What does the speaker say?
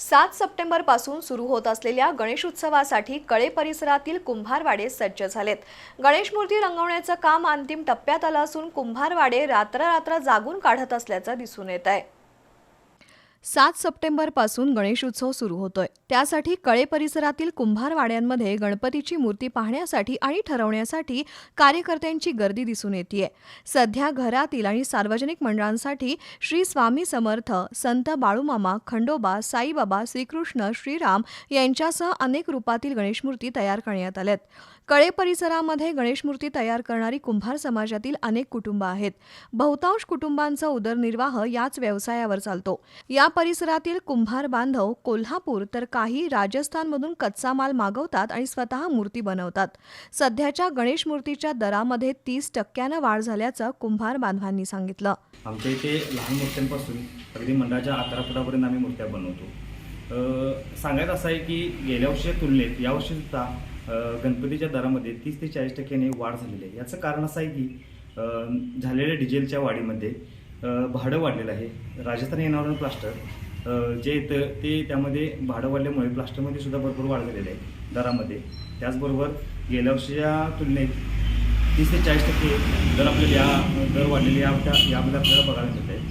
सात सप्टेंबरपासून सुरू होत असलेल्या गणेशोत्सवासाठी कळे परिसरातील कुंभारवाडे सज्ज झालेत. गणेश मूर्ती रंगवण्याचं काम अंतिम टप्प्यात आलं असून कुंभारवाडे रात्ररात्र जागून काढत असल्याचं दिसून येत आहे सात सप्टेंबरपासून गणेशोत्सव सुरू होतोय. त्यासाठी कळे परिसरातील कुंभारवाड्यांमध्ये गणपतीची मूर्ती पाहण्यासाठी आणि ठरवण्यासाठी कार्यकर्त्यांची गर्दी दिसून येते सध्या घरातील आणि सार्वजनिक मंडळांसाठी श्री स्वामी समर्थ संत बाळूमामा खंडोबा साईबाबा श्रीकृष्ण श्रीराम यांच्यासह अनेक रूपातील गणेशमूर्ती तयार करण्यात आल्यात. कळे परिसरामध्ये गणेशमूर्ती तयार करणारी कुंभार समाजातील अनेक कुटुंब आहेत. बहुतांश कुटुंबांचा उदरनिर्वाह याच व्यवसायावर चालतो. या परिसरातील कुंभार बांधव कोल्हापूर तर काही राजस्थानमधून कच्चा माल मागवतात आणि स्वतः मूर्ती बनवतात. सध्याच्या गणेश मूर्तीच्या दरामध्ये तीस टक्क्यानं वाढ झाल्याचं कुंभार बांधवांनी सांगितलं. आमच्या इथे लहान मूर्त्यांपासून अगदी मंडळाच्या अकरा फुटापर्यंत आम्ही मूर्त्या बनवतो. सांगायचं असं आहे की गेल्या वर्षीच्या तुलनेत यावर्षी सुद्धा गणपतीच्या दरामध्ये तीस ते चाळीस टक्क्याने वाढ झालेली आहे. याचं कारण असं आहे की झालेल्या डिझेलच्या वाढीमध्ये भाडं वाढलेलं आहे. राजस्थान येणारं प्लास्टर जे येतं ते त्यामध्ये भाडं वाढल्यामुळे प्लास्टरमध्ये सुद्धा भरपूर वाढ झालेली आहे दरामध्ये. त्याचबरोबर गेल्या वर्षीच्या तुलनेत तीस ते चाळीस टक्के दर आपल्याला या दर वाढलेले या यामध्ये आपल्याला बघायला मिळतात